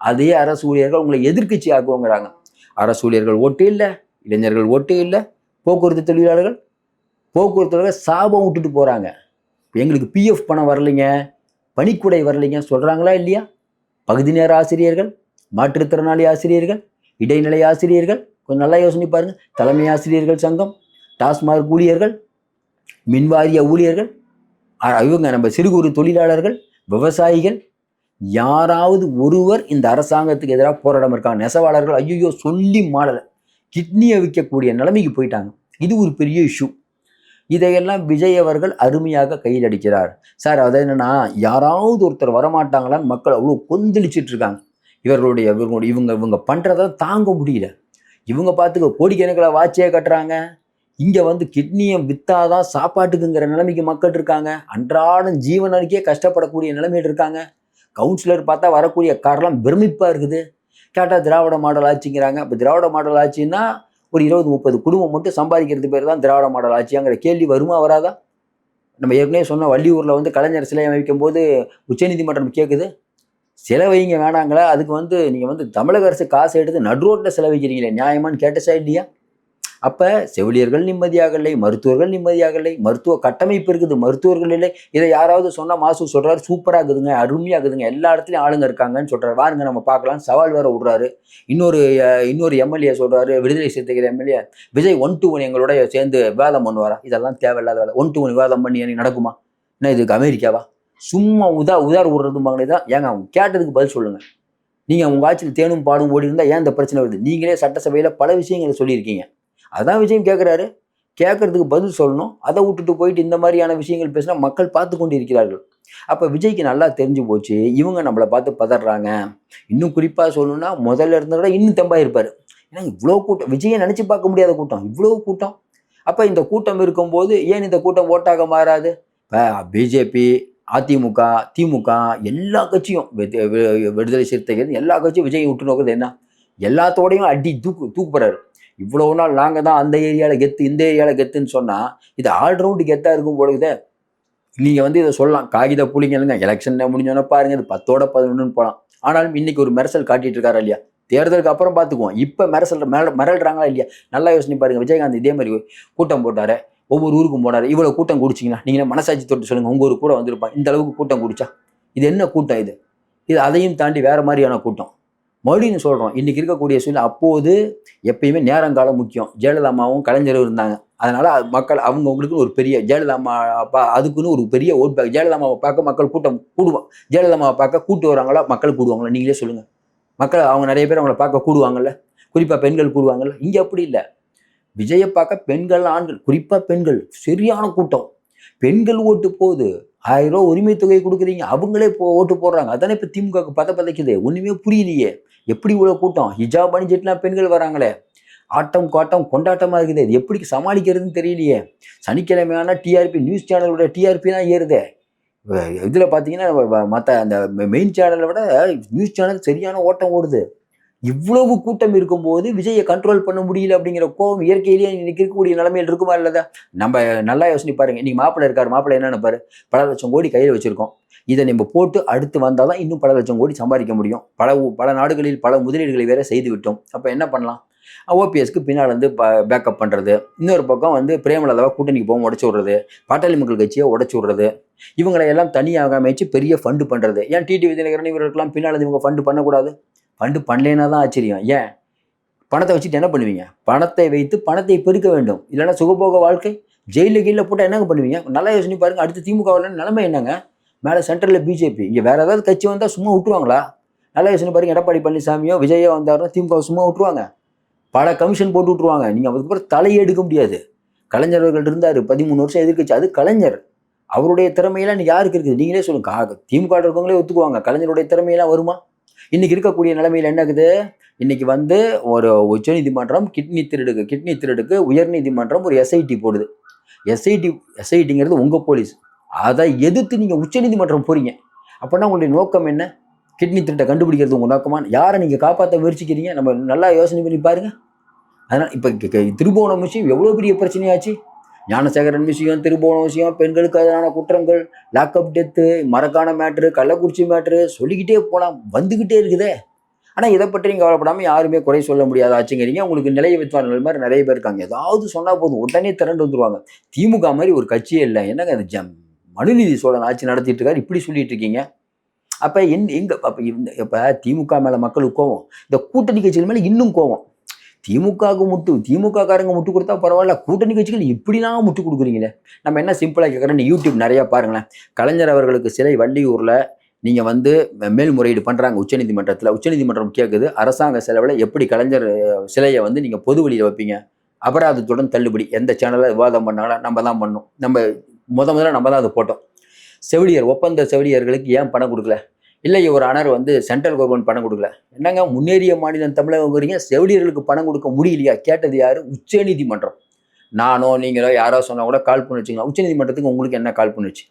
அதே அரசு ஊழியர்கள் உங்களை எதிர்க்கட்சி ஆக்குவோங்கிறாங்க. அரசு ஊழியர்கள் ஓட்டு இல்லை இளைஞர்கள் ஓட்டு இல்லை போக்குவரத்து தொழிலாளர்கள் போக்குவரத்து சாபம் விட்டுட்டு போகிறாங்க எங்களுக்கு பிஎஃப் பணம் வரலைங்க பணிக்குடை வரலைங்க சொல்கிறாங்களா இல்லையா? பகுதி நேர ஆசிரியர்கள் மாற்றுத்திறனாளி ஆசிரியர்கள் இடைநிலை ஆசிரியர்கள் கொஞ்சம் நல்லா யோசனை பாருங்க. தலைமை ஆசிரியர்கள் சங்கம் டாஸ்மாக் ஊழியர்கள் மின்வாரிய ஊழியர்கள் இவங்க நம்ம சிறு குறு தொழிலாளர்கள் விவசாயிகள் யாராவது ஒருவர் இந்த அரசாங்கத்துக்கு எதிராக போராடம் இருக்காங்க. நெசவாளர்கள் ஐயோ சொல்லி மாடலை கிட்னியை விற்கக்கூடிய நிலைமைக்கு போயிட்டாங்க. இது ஒரு பெரிய இஷ்யூ இதையெல்லாம் விஜய் அவர்கள் அருமையாக கையில் அடிக்கிறார். சார் அது என்னன்னா யாராவது ஒருத்தர் வரமாட்டாங்களான்னு மக்கள் அவ்வளோ கொந்தளிச்சிட்டு இருக்காங்க. இவர்களுடைய இவங்களுடைய இவங்க இவங்க பண்ணுறத தாங்க முடியல. இவங்க பார்த்துக்க கோடிக்கணக்கில் வாட்சியே கட்டுறாங்க. இங்கே வந்து கிட்னியை விற்றாதான் சாப்பாட்டுக்குங்கிற நிலைமைக்கு மக்கள் இருக்காங்க. அன்றாடம் ஜீவனருக்கே கஷ்டப்படக்கூடிய நிலைமையில் இருக்காங்க. கவுன்சிலர் பார்த்தா வரக்கூடிய காரெல்லாம் பிரமிப்பாக இருக்குது. கேட்டால் திராவிட மாடல் ஆட்சிங்கிறாங்க. இப்போ திராவிட மாடல் ஆட்சின்னா ஒரு இருபது முப்பது குடும்பம் மட்டும் சம்பாதிக்கிறது பேர் தான் திராவிட மாடல் ஆட்சியாங்கிற கேள்வி வருமா வராதா? நம்ம ஏற்கனவே சொன்ன வள்ளியூரில் வந்து கலைஞர் சிலை அமைக்கும் போது உச்சநீதிமன்றம் கேட்குது செலவைங்க வேணாங்களா அதுக்கு வந்து நீங்கள் வந்து தமிழக அரசு காசு எடுத்து நடுரோட்டில் செலவைக்கிறீங்களே நியாயமான்னு கேட்டச்சா இல்லையா? அப்போ செவிலியர்கள் நிம்மதியாக இல்லை மருத்துவர்கள் நிம்மதியாக இல்லை மருத்துவ கட்டமைப்பு இருக்குது மருத்துவர்கள் இல்லை. இதை யாராவது சொன்னால் மாசு சொல்கிறாரு சூப்பராக இருக்குதுங்க அருமையாக இருக்குதுங்க எல்லா இடத்துலையும் ஆளுங்க இருக்காங்கன்னு சொல்கிறாரு வாருங்க நம்ம பார்க்கலாம். சவால் வேற விடுறாரு. இன்னொரு இன்னொரு எம்எல்ஏ சொல்கிறாரு Viduthalai Chiruthaigal MLA. Vijay one to one எங்களோட சேர்ந்து விவாதம் பண்ணுவாரா? இதெல்லாம் தேவையில்லாத வேலை. ஒன் டு ஒன் விவாதம் பண்ணி எனக்கு நடக்குமா? என்ன இதுக்கு அமெரிக்காவா? சும்மா உதா உதார் விடுறதும்பாங்களே தான். ஏங்க அவங்க கேட்டதுக்கு பதில் சொல்லுங்க. நீங்கள் உங்கள் ஆட்சியில் தேனும் பாடும் ஓடி இருந்தால் ஏன் இந்த பிரச்சனை வருது? நீங்களே சட்டசபையில் பல விஷயங்களை சொல்லியிருக்கீங்க. அதான் விஷயம் கேட்குறாரு கேட்கறதுக்கு பதில் சொல்லணும். அதை விட்டுட்டு போயிட்டு இந்த மாதிரியான விஷயங்கள் பேசினா மக்கள் பார்த்து கொண்டு இருக்கிறார்கள் அப்போ விஜய்க்கு நல்லா தெரிஞ்சு போச்சு. இவங்க நம்மளை பார்த்து பதறாங்க. இன்னும் குறிப்பாக சொல்லணும்னா முதல்ல இருந்ததை விட இன்னும் தெம்பாக இருப்பார் ஏன்னா இவ்வளோ கூட்டம் விஜயை நினச்சி பார்க்க முடியாத கூட்டம். இவ்வளோ கூட்டம். அப்போ இந்த கூட்டம் இருக்கும்போது ஏன் இந்த கூட்டம் ஓட்டாக மாறாது? இப்போ பிஜேபி அதிமுக திமுக எல்லா கட்சியும் விடுதலை சிறுத்தைகள் எல்லா கட்சியும் விஜய் விட்டு நோக்குது என்ன? எல்லாத்தோடையும் அடி தூக்கு தூக்குப்படுறாரு இவ்வளவு நாள் நாங்கள் தான் அந்த ஏரியாவில் கெத்து இந்த ஏரியாவில் கெத்துன்னு சொன்னால் இது ஆல்ரவுண்டு கெத்தாக இருக்கும் பொழுது நீங்கள் வந்து இதை சொல்லலாம். காகித புலிங்களுங்க எலெக்ஷன் முடிஞ்சோன்னே பாருங்க இது பத்தோட பதினொன்றுன்னு போகலாம் ஆனாலும் இன்னைக்கு ஒரு மெரசல் காட்டிட்டு இருக்காரா இல்லையா? தேர்தலுக்கு அப்புறம் பார்த்துக்குவோம். இப்போ மெரசல் மிரள் மிரல்றாங்களா இல்லையா? நல்லா யோசனை பாருங்க. விஜயகாந்த் இதே மாதிரி கூட்டம் போட்டாரு. ஒவ்வொரு ஊருக்கும் போனாரு. இவ்வளோ கூட்டம் குடிச்சிங்கன்னா நீங்கள் மனசாட்சி தொட்டு சொல்லுங்க உங்கள் ஒரு கூட வந்திருப்பான் இந்த அளவுக்கு கூட்டம் குடிச்சா? இது என்ன கூட்டம் இது? இது அதையும் தாண்டி வேற மாதிரியான கூட்டம். மறுபடியும் சொல்கிறோம் இன்னைக்கு இருக்கக்கூடிய சூழ்நிலை அப்போது எப்பயுமே நேரங்காலம் முக்கியம். ஜெயலலிதா கலைஞரும் இருந்தாங்க. அதனால மக்கள் அவங்கவுங்களுக்கு ஒரு பெரிய ஜெயலலிதா அப்பா அதுக்குன்னு ஒரு பெரிய ஓட் பேக் ஜெயலலிதா பார்க்க மக்கள் கூட்டம் கூடுவான் ஜெயலலிதா பார்க்க கூட்டு வராங்களா? மக்கள் கூடுவாங்களா? நீங்களே சொல்லுங்க. மக்கள் அவங்க நிறைய பேர் அவங்கள பார்க்க கூடுவாங்கல்ல? குறிப்பாக பெண்கள் கூடுவாங்கல்ல? இங்கே அப்படி இல்லை. விஜயை பார்க்க பெண்கள் ஆண்கள் குறிப்பாக பெண்கள் சரியான கூட்டம். பெண்கள் ஓட்டு போகுது. ஆயிரம் ரூபா உரிமை தொகை கொடுக்குறீங்க. அவங்களே போ ஓட்டு போடுறாங்க. அதானே இப்போ திமுக பத பதைக்குது. ஒன்றுமே புரியலையே. எப்படி இவ்வளோ கூட்டம்? ஹிஜாப் அணிஞ்சிட்டுலாம் பெண்கள் வராங்களே. ஆட்டம் காட்டம் கொண்டாட்டமாக இருக்குது. இது எப்படி சமாளிக்கிறதுன்னு தெரியலையே. சனிக்கிழமையான டிஆர்பி நியூஸ் சேனலோட டிஆர்பிலாம் ஏறுதே. இதில் பார்த்தீங்கன்னா மற்ற அந்த மெயின் சேனலை விட நியூஸ் சேனல் சரியான ஓட்டம் ஓடுது. இவ்வளவு கூட்டம் இருக்கும்போது விஜயை கண்ட்ரோல் பண்ண முடியல அப்படிங்கிற கோவம் இயற்கையிலேயே இன்னைக்கு இருக்கக்கூடிய நிலைமையில் இருக்குமா இல்லதா? நம்ம நல்லா யோசனை பாருங்க. இன்னைக்கு மாப்பிள்ளை இருக்காரு. மாப்பிள்ளை என்ன நினைப்பாரு பல லட்சம் கோடி கையில் வச்சிருக்கோம். இதை நம்ம போட்டு அடுத்து வந்தால் தான் இன்னும் பல லட்சம் கோடி சம்பாதிக்க முடியும். பல பல நாடுகளில் பல முதலீடுகளை வேற செய்து விட்டோம். அப்போ என்ன பண்ணலாம்? ஓபிஎஸ்க்கு பின்னால் வந்து பேக்கப் பண்ணுறது இன்னொரு பக்கம் வந்து பிரேமலதாவை கூட்டணிக்கு போக உடச்சி விடுறது. பாட்டாளி மக்கள் கட்சியை உடச்சி விடுறது. இவங்களை எல்லாம் தனியாக அமைச்சு பெரிய ஃபண்டு பண்ணுறது ஏன் டிடி விஜயநகரன் இவர்களுக்கெல்லாம் பின்னால் இவங்க ஃபண்டு பண்ணக்கூடாது? ஃபண்டு பண்ணலைன்னா தான் ஆச்சரியம். ஏன்? பணத்தை வச்சுட்டு என்ன பண்ணுவீங்க? பணத்தை வைத்து பணத்தை பெருக்க வேண்டும். இல்லைன்னா சுகபோக வாழ்க்கை ஜெயிலில் கீழே போட்டால் என்னங்க பண்ணுவீங்க? நல்லா யோசனை பாருங்க. அடுத்து திமுகவில் நிலைமை என்னங்க? மேலே சென்ட்ரலில் பிஜேபி. இங்கே வேற ஏதாவது கட்சி வந்தால் சும்மா விட்டுருவாங்களா? நல்லா யோசனை பாருங்க. எடப்பாடி பழனிசாமியோ விஜயோ வந்தாருன்னா திமுக சும்மா விட்டுருவாங்க. பல கமிஷன் போட்டு விட்ருவாங்க நீங்கள் அதுக்கப்புறம் தலையே எடுக்க முடியாது. கலைஞர் அவர்கள் இருந்தார். பதிமூணு வருஷம் எதிர்க்கட்சி. அது கலைஞர். அவருடைய திறமையெல்லாம் இன்னைக்கு யாருக்கு இருக்குது? நீங்களே சொல்லுங்க. திமுக இருக்கவங்களே ஒத்துக்குவாங்க. கலைஞருடைய திறமையெல்லாம் வருமா? இன்னைக்கு இருக்கக்கூடிய நிலைமையில் என்ன இன்னைக்கு வந்து ஒரு உச்சநீதிமன்றம் கிட்னி திருடுக்கு கிட்னி திருடுக்கு உயர்நீதிமன்றம் ஒரு எஸ்ஐடி போடுது. எஸ்ஐடி எஸ்ஐடிங்கிறது உங்கள் போலீஸ். அதை எதிர்த்து நீங்கள் உச்சநீதிமன்றம் போறீங்க. அப்படின்னா உங்களுடைய நோக்கம் என்ன? கிட்னி திருட்டை கண்டுபிடிக்கிறது உங்கள் நோக்கமான யாரை நீங்கள் காப்பாற்ற முயற்சிக்கிறீங்க? நம்ம நல்லா யோசனை பண்ணி பாருங்க. அதனால் இப்போ திருபுவனம் விஷயம் எவ்வளோ பெரிய பிரச்சனையாச்சு? ஞானசேகரன் விஷயம் திருபுவனம் விஷயம் பெண்களுக்கு எதிரான குற்றங்கள் லாக்அப் டெத்து மரக்கான மேட்ரு கள்ளக்குறிச்சி மேட்ரு சொல்லிக்கிட்டே போகலாம் வந்துக்கிட்டே இருக்குதே. ஆனால் இதை பற்றி நீங்கள் கவலைப்படாமல் யாருமே குறை சொல்ல முடியாத. ஆச்சுங்கிறீங்க. உங்களுக்கு நிலைய வித்வான்கள் மாதிரி நிறைய பேர் இருக்காங்க. ஏதாவது சொன்னால் போதும். உடனே திரண்டு வந்துருவாங்க. திமுக மாதிரி ஒரு கட்சியே இல்லை. என்னங்க அது ஜம் மனுநீதி சோழன் ஆட்சி நடத்திட்டு இருக்காரு. இப்படி சொல்லிட்டு இருக்கீங்க. அப்போ என் எங்கே அப்போ இந்த இப்போ திமுக மேலே மக்களுக்கு கோவம். இந்த கூட்டணி கட்சிகள் மேலே இன்னும் கோவம். திமுகவுக்கு முட்டு திமுக காரங்க முட்டு கொடுத்தா பரவாயில்ல. கூட்டணி கட்சிகள் இப்படிலாம் முட்டு கொடுக்குறீங்களே? நம்ம என்ன சிம்பிளாக கேட்குறேன்னு யூடியூப் நிறையா பாருங்களேன். கலைஞர் அவர்களுக்கு சிலை வள்ளியூரில் நீங்கள் வந்து மேல்முறையீடு பண்ணுறாங்க உச்சநீதிமன்றத்தில் உச்சநீதிமன்றம் கேட்குது அரசாங்க செலவில் எப்படி கலைஞர் சிலையை வந்து நீங்கள் பொது வழியில் வைப்பீங்க? அபராதத்துடன் தள்ளுபடி. எந்த சேனலில் விவாதம் பண்ணாலும் நம்ம தான் பண்ணோம் நம்ம முத முதல்ல நம்ம தான் அதை போட்டோம். செவிலியர் ஒப்பந்த செவிலியர்களுக்கு ஏன் பணம் கொடுக்கல? இல்லை ஒரு அனர் வந்து சென்ட்ரல் கவர்மெண்ட் பணம் கொடுக்கல. என்னங்க முன்னேறிய மாநிலம் தமிழகங்கிறீங்க செவிலியர்களுக்கு பணம் கொடுக்க முடியலையா? கேட்டது யார்? உச்சநீதிமன்றம். நானோ நீங்களோ யாரோ சொன்னால் கூட கால் பண்ணி வச்சுக்கலாம். உச்சநீதிமன்றத்துக்கு உங்களுக்கு என்ன கால் பண்ணுச்சு?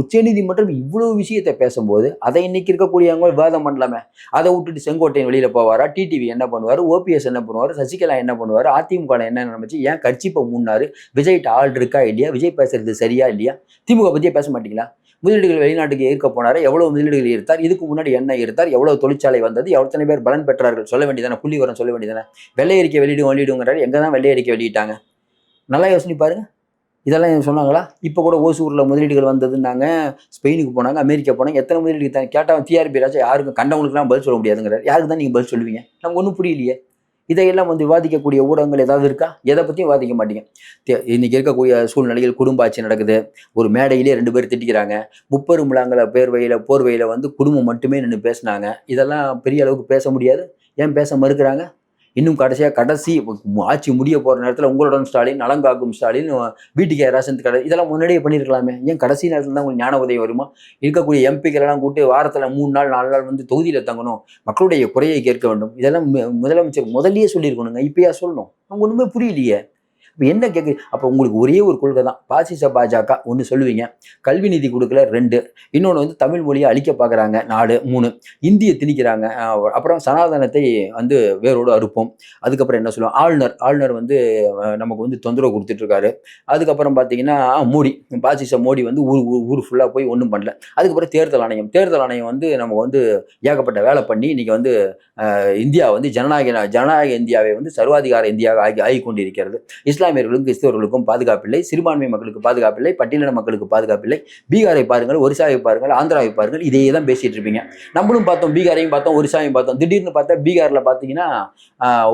உச்சநீதிமன்றம் இவ்வளோ விஷயத்தை பேசும்போது அதை இன்னைக்கு இருக்கக்கூடியவங்க விவாதம் பண்ணலாமே. அதை விட்டுட்டு செங்கோட்டையன் வெளியில் போவாரா? டிடிவி என்ன பண்ணுவார்? ஓபிஎஸ் என்ன பண்ணுவார்? சசிகலா என்ன பண்ணுவார்? அதிமுக என்ன நினைச்சு ஏன் கட்சி இப்போ முன்னாரு விஜய்கிட்ட ஆள் இருக்கா இல்லையா? விஜய் பேசுறது சரியா இல்லையா? திமுக பற்றியே பேச மாட்டீங்களா? முதலீடுகள் வெளிநாட்டுக்கு ஈர்க்க போனார் எவ்வளவு முதலீடுகள் ஈர்த்தார் இதுக்கு முன்னாடி என்ன ஈர்த்தார் எவ்வளவு தொழிற்சாலை வந்தது எத்தனை பேர் பலன் பெற்றார்கள் சொல்ல வேண்டியதானே புள்ளி வரம் சொல்ல வேண்டியதானே. வெள்ளை அறிக்கை வெளியிடும் வெளியிடுங்கிறாரு எங்க தான் வெள்ளை அறிக்கை வெளியிட்டாங்க? நல்லா யோசனை பாருங்க. இதெல்லாம் சொன்னாங்களா? இப்போ கூட ஓசூரில் முதலீடுகள் வந்ததுன்னாங்க ஸ்பெயினுக்கு போனாங்க அமெரிக்கா போனாங்க எத்தனை முதலீடு தான் கேட்டால் டிஆர்பி ராஜா யாருக்கும் கண்டவங்களுக்குலாம் பதில் சொல்ல முடியாதுங்கிறார். யாருக்கு தான் நீங்கள் பதில் சொல்லுவீங்க? நமக்கு ஒன்றும் புரியலையே. இதையெல்லாம் வந்து விவாதிக்கக்கூடிய ஊடகங்கள் ஏதாவது இருக்கா? எதை பற்றியும் விவாதிக்க மாட்டீங்க. தே- இன்னைக்கு இருக்கக்கூடிய சூழ்நிலையில் குடும்ப ஆட்சி நடக்குது. ஒரு மேடையிலே ரெண்டு பேர் திட்டிக்கிறாங்க. முப்பெரும் விழாங்கள பேர்வையில் போர்வையில் வந்து குடும்பம் மட்டுமே நின்று பேசுனாங்க. இதெல்லாம் பெரிய அளவுக்கு பேச முடியாது. ஏன் பேச மறுக்கிறாங்க இன்னும் கடைசியாக கடைசி ஆட்சி முடிய போகிற நேரத்தில் உங்களுடன் ஸ்டாலின் நலங்காக்கும் ஸ்டாலின் வீட்டுக்கு ரேஷன் கடை இதெல்லாம் முன்னாடியே பண்ணியிருக்கலாமே ஏன் கடைசி நேரத்தில் தான் உங்களுக்கு ஞான உதவி வருமா? இருக்கக்கூடிய எம்பிக்களெல்லாம் கூட்டு வாரத்தில் மூணு நாள் நாலு நாள் வந்து தொகுதியில் தங்கணும். மக்களுடைய குறையை கேட்க வேண்டும். இதெல்லாம் மு- முதலமைச்சர் முதல்லயே சொல்லியிருக்கணுங்க. இப்பயா சொல்லணும். அவங்க ஒன்றுமே புரியலையே. இப்போ என்ன கேட்கு அப்போ உங்களுக்கு ஒரே ஒரு கொள்கை தான். பாசிச பாஜக ஒன்று சொல்லுவீங்க. கல்வி நிதி கொடுக்கல ரெண்டு. இன்னொன்று வந்து தமிழ் மொழியை அழிக்க பார்க்குறாங்க நாலு மூணு. இந்தியை திணிக்கிறாங்க. அப்புறம் சனாதனத்தை வந்து வேரோடு அறுப்போம். அதுக்கப்புறம் என்ன சொல்லுவோம் ஆளுநர். ஆளுநர் வந்து நமக்கு வந்து தொந்தரவு கொடுத்துட்டு இருக்காரு. அதுக்கப்புறம் பார்த்தீங்கன்னா மோடி. பாசிச மோடி வந்து ஊர் ஊர் ஊர் ஃபுல்லாக போய் ஒன்றும் பண்ணல. அதுக்கப்புறம் தேர்தல் ஆணையம். தேர்தல் ஆணையம் வந்து நமக்கு வந்து ஏகப்பட்ட வேலை பண்ணி இன்னைக்கு வந்து இந்தியா வந்து ஜனநாயக ஜனநாயக இந்தியாவை வந்து சர்வாதிகார இந்தியாவை ஆகி ஆகி கொண்டிருக்கிறது இஸ்லாமியர்களுக்கும் கிறிஸ்தவர்களுக்கும் பாதுகாப்பில்லை சிறுபான்மை மக்களுக்கு பாதுகாப்பில்லை பட்டியலின மக்களுக்கு பாதுகாப்பில்லை. பீகாரை பாருங்கள் ஒரிசாவை பாருங்கள் ஆந்திராவை பாருங்கள் இதையே தான் பேசிகிட்டு இருப்பீங்க. நம்மளும் பார்த்தோம் பீகாரையும் பார்த்தோம் ஒரிசாவையும் பார்த்தோம். திடீர்னு பார்த்தா பீகாரில் பார்த்தீங்கன்னா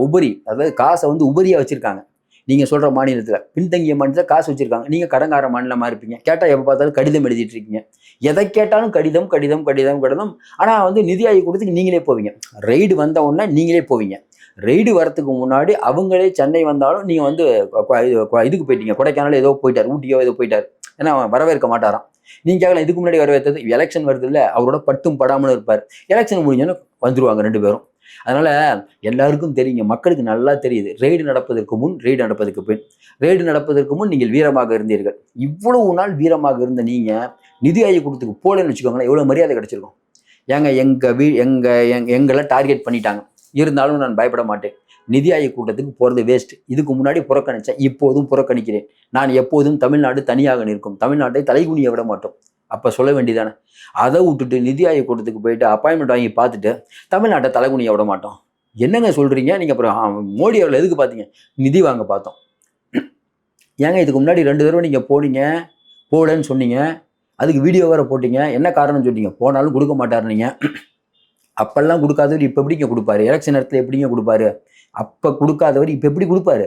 உபரி அதாவது காசை வந்து உபரியாக வச்சுருக்காங்க. நீங்கள் சொல்கிற மாநிலத்தில். பின்தங்கிய மாநிலத்தில் காசு வச்சுருக்காங்க. நீங்கள் கடங்கார மாநிலமாக இருப்பீங்க. கேட்டால் எப்போ பார்த்தாலும் கடிதம் எழுதிட்டு இருக்கீங்க. எதை கேட்டாலும் கடிதம் கடிதம் கடிதம் கடிதம். ஆனால் வந்து நிதி ஆய்வு கொடுத்து நீங்களே போவீங்க. ரெய்டு வந்த உடனே நீங்களே போவீங்க. ரெய்டு வரத்துக்கு முன்னாடி அவங்களே சென்னை வந்தாலும் நீங்கள் வந்து இதுக்கு போயிட்டீங்க. கொடைக்கானல் ஏதோ போயிட்டார் ஊட்டியோ ஏதோ போயிட்டார். ஏன்னா அவன் வரவேற்க மாட்டாராம். நீங்க கேட்கலாம் இதுக்கு முன்னாடி வரவேற்றது எலெக்ஷன் வருது இல்லை அவரோட பட்டும் படாமலும் இருப்பார். எலெக்ஷன் முடிஞ்சோன்னு வந்துருவாங்க ரெண்டு பேரும். அதனால எல்லாருக்கும் தெரியுங்க மக்களுக்கு நல்லா தெரியுது. ரெய்டு நடப்பதற்கு முன் ரெய்டு நடப்பதற்கு பின். ரெய்டு நடப்பதற்கு முன் நீங்கள் வீரமாக இருந்தீர்கள். இவ்வளவு நாள் வீரமாக இருந்த நீங்க நிதி ஆயோக் கூட்டத்துக்கு போலன்னு வச்சுக்கோங்களேன் எவ்வளோ மரியாதை கிடைச்சிருக்கும். ஏங்க எங்க வீ எங்க எங்க- எங்களை டார்கெட் பண்ணிட்டாங்க. இருந்தாலும் நான் பயப்பட மாட்டேன். நிதி ஆயோக் கூட்டத்துக்கு போகிறது வேஸ்ட் இதுக்கு முன்னாடி புறக்கணித்தேன் இப்போதும் புறக்கணிக்கிறேன். நான் எப்போதும் தமிழ்நாடு தனியாக நிற்கும். தமிழ்நாட்டை தலைகுனிய விட மாட்டோம். அப்போ சொல்ல வேண்டியதானே? அதை விட்டுட்டு நிதி ஆயோக் கூட்டத்துக்கு போயிட்டு அப்பாயின்மெண்ட் வாங்கி பார்த்துட்டு தமிழ்நாட்டை தலைகுனிய விட மாட்டோம். என்னங்க சொல்கிறீங்க நீங்கள் அப்புறம் மோடி அவர்கள் எதுக்கு பார்த்தீங்க? நிதி வாங்க பார்த்தோம். ஏங்க இதுக்கு முன்னாடி ரெண்டு தடவை நீங்கள் போனீங்க போடன்னு சொன்னீங்க. அதுக்கு வீடியோ வேறு போட்டீங்க. என்ன காரணம் சொன்னீங்க போனாலும் கொடுக்க மாட்டாரு அப்பெல்லாம் கொடுக்காதவர் இப்போ எப்படிங்க கொடுப்பாரு? எலெக்ஷன் நேரத்தில் எப்படிங்க கொடுப்பாரு? அப்போ கொடுக்காதவர் இப்போ எப்படி கொடுப்பாரு?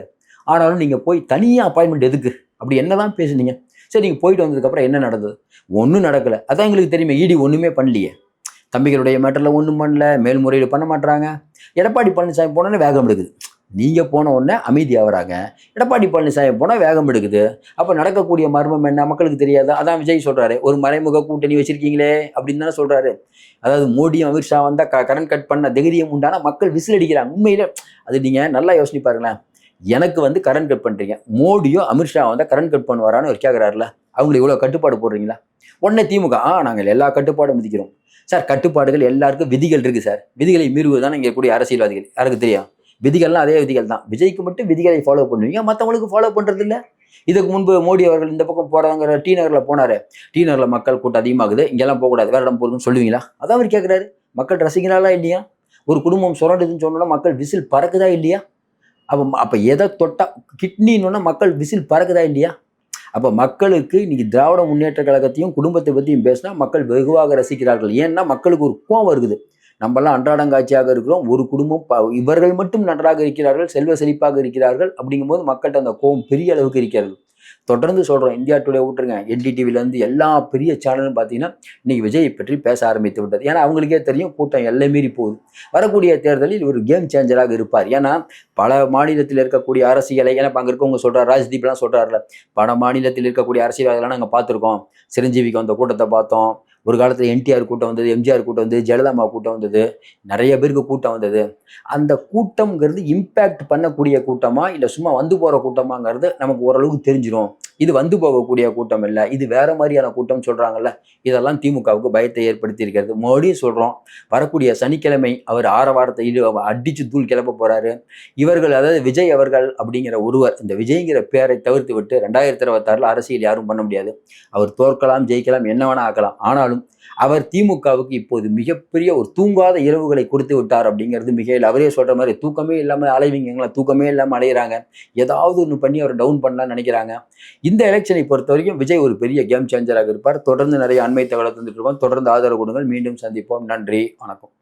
ஆனாலும் நீங்கள் போய் தனியாக அப்பாயின்மெண்ட் எதுக்கு? அப்படி என்னதான் பேசுனீங்க? சரி நீங்கள் போயிட்டு வந்ததுக்கப்புறம் என்ன நடந்தது? ஒன்றும் நடக்கலை. அதான் எங்களுக்கு தெரியுமே இடி ஒன்றுமே பண்ணலையே. தம்பிகளுடைய மேட்டரில் ஒன்றும் பண்ணல. மேல்முறையீடு பண்ண மாட்டாங்க எடப்பாடி பழனிசாமி போனோன்னே வேகம் எடுக்குது. நீங்கள் போன உடனே அமைதியாக வராங்க எடப்பாடி பழனிசாமி போனால் வேகம் எடுக்குது. அப்போ நடக்கக்கூடிய மர்மம் என்ன? மக்களுக்கு தெரியாதா. அதான் விஜய் சொல்கிறாரு ஒரு மறைமுக கூட்டணி வச்சிருக்கீங்களே அப்படின்னு தானே சொல்கிறாரு அதாவது மோடியும் அமித்ஷா வந்தால் க கரண்ட் கட் பண்ண தைரியம் உண்டான மக்கள் விசில் அடிக்கிறாங்க. உண்மையில் அது நீங்கள் நல்லா யோசனை பாருங்களேன். எனக்கு வந்து கரண்ட் கட் பண்ணுறீங்க மோடியோ அமித்ஷா வந்தால் கரண்ட் கட் பண்ணுவாரான்னு ஒரு கேட்குறாருல அவங்களுக்கு இவ்வளோ கட்டுப்பாடு போடுறீங்களா? உடனே திமுக ஆ நாங்கள் எல்லா கட்டுப்பாடும் விதிக்கிறோம். சார் கட்டுப்பாடுகள் எல்லாருக்கும் விதிகள் இருக்குது சார். விதிகளை மீறுவது தான் இங்கே கூடிய அரசியல்வாதிகள். யாருக்கு தெரியும்? விதிகள்லாம் அதே விதிகள் தான். விஜய்க்கு மட்டும் விதிகளை ஃபாலோ பண்ணுவீங்க. மற்றவங்களுக்கு ஃபாலோ பண்ணுறது இல்லை. இதுக்கு முன்பு மோடி அவர்கள் இந்த பக்கம் போகிறாங்கிற டி நகரில் போனாரு. டி நகரில் மக்கள் கூட்டம் அதிகமாகுது. இங்கெல்லாம் போகக்கூடாது. வேற இடம் போகுதுன்னு சொல்லுவீங்களா? அதான் அவர் கேட்குறாரு மக்கள் ரசிக்கிறாளா இல்லையா? ஒரு குடும்பம் சுரண்டுதுன்னு சொன்னோன்னா மக்கள் விசில் பறக்குதா இல்லையா? அப்போ அப்போ எதை தொட்டா கிட்னின்னு மக்கள் விசில் பறக்குதா இல்லையா? அப்போ மக்களுக்கு இன்னைக்கு திராவிட முன்னேற்ற கழகத்தையும் குடும்பத்தை பற்றியும் பேசினா மக்கள் வெகுவாக ரசிக்கிறார்கள். ஏன்னா மக்களுக்கு ஒரு கோவம் இருக்குது நம்மெல்லாம் அன்றாடங்காட்சியாக இருக்கிறோம். ஒரு குடும்பம் இவர்கள் மட்டும் நன்றாக இருக்கிறார்கள் செல்வ செழிப்பாக இருக்கிறார்கள் அப்படிங்கும்போது மக்கள்கிட்ட அந்த கோபம் பெரிய அளவுக்கு இருக்கிறது. தொடர்ந்து சொல்கிறோம் இந்தியா டுடே விட்டுருங்க. என்டிடிவிலேருந்து எல்லா பெரிய சேனலும் பார்த்தீங்கன்னா இன்றைக்கி விஜயை பற்றி பேச ஆரம்பித்து விட்டது. ஏன்னா அவங்களுக்கே தெரியும் கூட்டம் எல்லை மீறி போகுது. வரக்கூடிய தேர்தலில் ஒரு கேம் சேஞ்சராக இருப்பார். ஏன்னா பல மாநிலத்தில் இருக்கக்கூடிய அரசியலை ஏன்னா அங்கே இருக்கவங்க சொல்கிறார் ராஜ்தீப்லாம் சொல்கிறாருல பல மாநிலத்தில் இருக்கக்கூடிய அரசியல்வாதிகளாம் நாங்கள் பார்த்துருக்கோம். சிரஞ்சீவிக்கு வந்த கூட்டத்தை பார்த்தோம். ஒரு காலத்தில் என்டிஆர் கூட்டம் வந்தது எம்ஜிஆர் கூட்டம் வந்தது ஜெயலலிதா கூட்டம் வந்தது நிறைய பேருக்கு கூட்டம் வந்தது. அந்த கூட்டம்ங்கிறது இம்பேக்ட் பண்ணக்கூடிய கூட்டமா இல்லை சும்மா வந்து போகிற கூட்டமாங்கிறது நமக்கு ஓரளவுக்கு தெரிஞ்சிடும் இது வந்து போகக்கூடிய கூட்டம் இல்லை. இது வேற மாதிரியான கூட்டம் சொல்றாங்கல்ல. இதெல்லாம் திமுகவுக்கு பயத்தை ஏற்படுத்தி இருக்கிறது மறுபடியும் சொல்றோம் வரக்கூடிய சனிக்கிழமை அவர் ஆரவாரத்தை அடிச்சு தூள் கிளப்ப போறாரு. இவர்கள் அதாவது விஜய் அவர்கள் அப்படிங்கிற ஒருவர் இந்த விஜய்ங்கிற பேரை தவிர்த்து விட்டு ரெண்டாயிரத்தி இருபத்தாறுல அரசியல் யாரும் பண்ண முடியாது. அவர் தோற்கலாம் ஜெயிக்கலாம் என்ன வேணா ஆக்கலாம். ஆனாலும் அவர் திமுகவுக்கு இப்போது மிகப்பெரிய ஒரு தூங்காத இரவுகளை கொடுத்து விட்டார் அப்படிங்கிறது மிகையில் அவரே சொல்ற மாதிரி தூக்கமே இல்லாமல் அலைவிங்கங்களா? தூக்கமே இல்லாமல் அலையிறாங்க. ஏதாவது ஒன்று பண்ணி அவர் டவுன் பண்ணலாம்னு நினைக்கிறாங்க. இந்த எலெக்ஷனை பொறுத்த வரைக்கும் விஜய் ஒரு பெரிய கேம் சேஞ்சராக இருப்பார். தொடர்ந்து நிறைய அண்மை தகவலை தந்துட்டு இருக்கோம் தொடர்ந்து ஆதரவு கொடுங்கள். மீண்டும் சந்திப்போம். நன்றி. வணக்கம்.